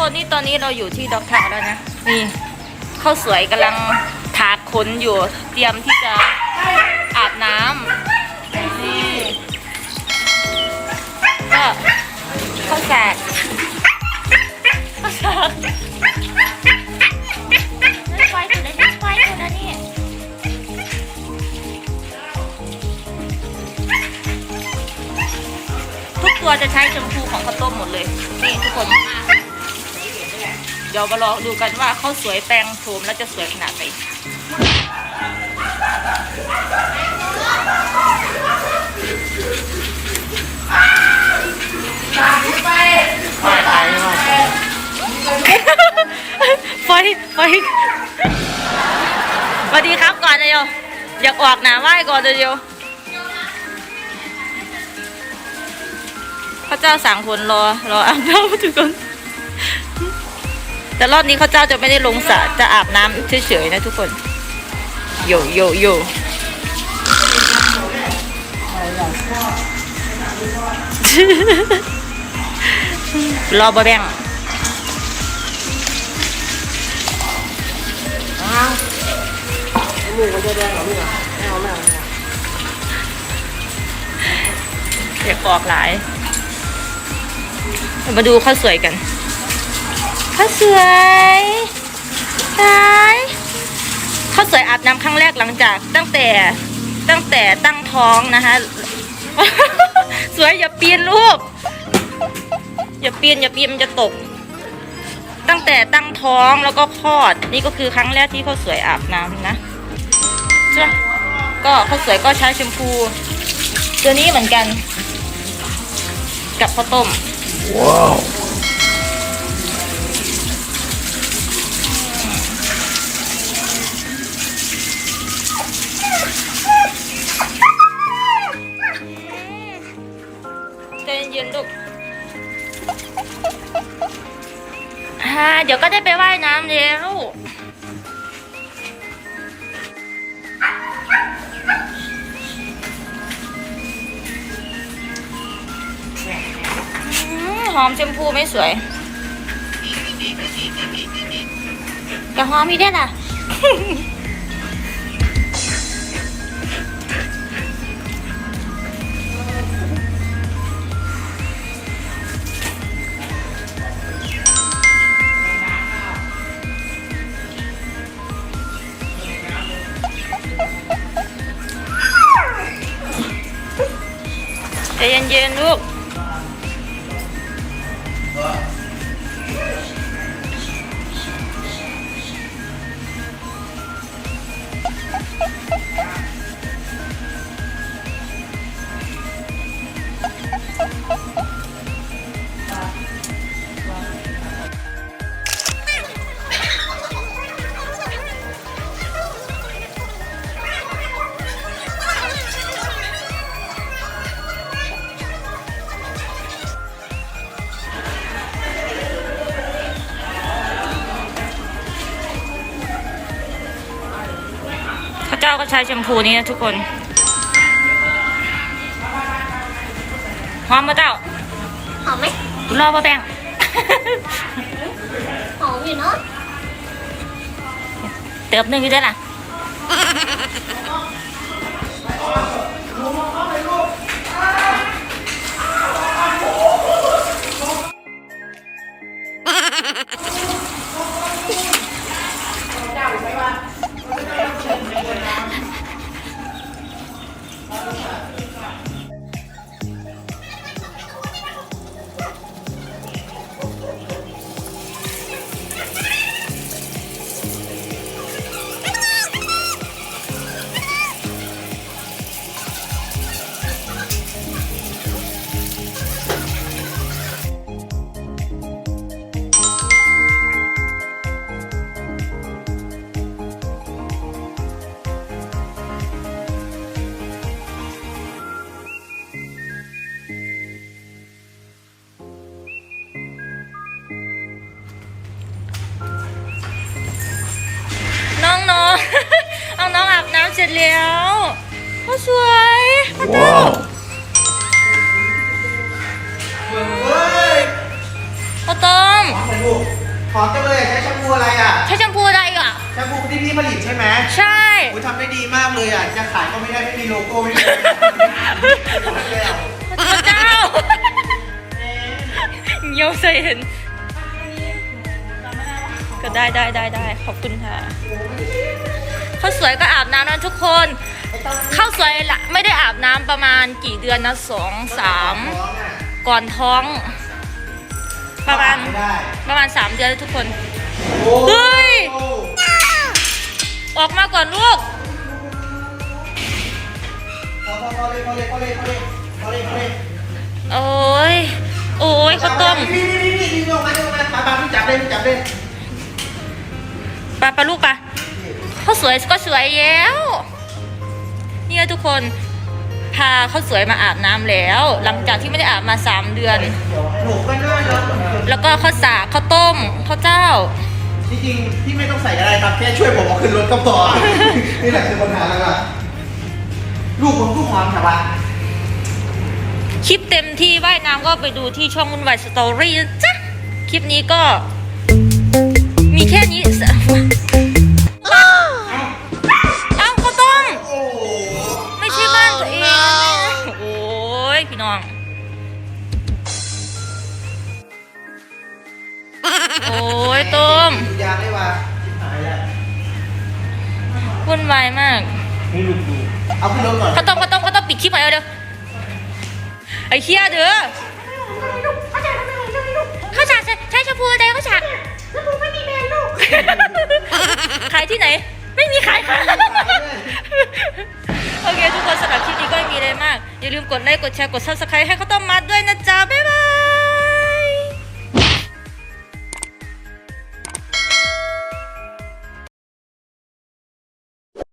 คนนี่ตอนนี้เราอยู่ที่ด็อกทาวน์แล้วนะนี่ข้าวสวยกำลังถากขนอยู่ เตรียมที่จะอาบน้ำนี่ก็ข้าวสากข้าวสากนั่นไฟอยู่นะนี่ไฟอยู่นะนี่ทุกตัวจะใช้แชมพูของข้าวต้มหมดเลย นี่ทุกคน เดี๋ยวมารอดูกันว่าเขาสวยแปลงโฉมแล้วจะสวยขนาดไหนไม่ตายไม่ว่าไฟไฟสวัสดีครับก่อนเลยเดียวอยากออกหนาไหว้ก่อนเลยเดียวพระเจ้าสั่งคนรอรออาบน้ำทุกคน แต่รอบนี้ข้าเจ้าจะไม่ได้ลงสระจะอาบน้ำเฉยๆนะทุกคนโยโยโยรอบะแบงอ้าวไอ้หมูมันจะแดงเหรอพี่เหรอไม่เอาไม่เอาไม่เอาอยากออกหลาย มาดูข้าวสวยกัน ข้าวสวยสวยข้าวสวยอาบน้ำครั้งแรกหลังจาก ตั้งแต่ตั้งแต่ตั้งท้องนะคะสวยอย่าปีนลูกอย่าปีนอย่าปีนมันจะตก ตั้งแต่ตั้งท้องแล้วก็คลอด นี่ก็คือครั้งแรกที่ข้าวสวยอาบน้ำนะใช่ปะก็ข้าวสวยก็ใช้แชมพูตัวนี้เหมือนกัน กับข้าวต้มว้าว เดี๋ยวก็ได้ไปว่ายน้ำแล้วหอมชมพูไม่สวย แต่หอมมีได้วยล่ะ ใจเย็นๆลูกาเจ้าก็ใช้แชมพูนี้นะทุกคนหอมมาเจ้าหอมไหมรอปะแป้งหอมอยู่เนาะเติบหนึ่งอยู่ได้ล่ะ ร็จแล้วเขาสวยพระเจ้าว้าวข้าวต้มเป็นพูหอมจังเลยอะใช้แชมพูอะไรอะใช้แชมพูอะไรอะแชมพูที่พี่ผลิตใช่ไหมใช่ โอ้ยทำได้ดีมากเลยอะจะขายก็ไม่ได้ไม่มีโลโก้ไม่มีอะไรเลยอะพระเจ้าเงียวใส่เห็น ก็ได้ได้ได้ได้ขอบคุณค่ะ ข้าวสวยก็อาบน้ำนะทุกคนข้าวสวยละไม่ได้อาบน้ำประมาณกี่เดือนนะสองสามท้องอะก่อนท้อง ประมาณไม่ได้ประมาณสามเดือนทุกคนโอ้เฮ้ยออกมาก่อนลูกพอพอพอเลยพอเลยพอเลยพอเลยพอเลยพอเลยโอ้ยโอ้ยข้าวต้มนี่นี่นี่นี่นี่ลงมาลงมาปาปาพี่จับเลยพี่จับเลยปลาปลาลูกปลา ข้าวสวยก็สวยแล้ว เนี่ยทุกคนพาข้าวสวยมาอาบน้ำแล้ว หลังจากที่ไม่ได้อาบมาสามเดือน หนูก็น่ารักแล้วก็ข้าวสากข้าวต้มข้าวเจ้า จริงๆพี่ไม่ต้องใส่อะไรครับแค่ช่วยผมเอาขึ้นรถก็พอ นี่แหละคือปัญหาแล้วล่ะลูกผมก็หอมแต่ว่าคลิปเต็มที่ว่ายน้ำก็ไปดูที่ช่องวุ่นวายสตอรี่นะจ๊ะคลิปนี้ก็มีแค่นี้ ยพี่น้อง โอ้ยต้มดูยางได้ว่าชิบหายแล้ววุ่นวายมากนี่ลูกดูเอาขึ้นรถก่อนเขาต้องเขาต้องเขาต้องปิดคลิปไปเอาเด้อไอ้เคียเด้อข้าวฉากใช้ใช้แชมพูอะไรข้าวฉากแล้วผมไม่มีแบรนด์ลูกขายที่ไหน ไม่มีขายค่ะโอเคทุกคนสำหรับคลิปนี้ก็ไม่มีอะไรมาก อย่าลืมกดไลค์กดแชร์กด subscribe ให้ข้าวต้มมัดด้วยนะจ๊ะบ๊ายบาย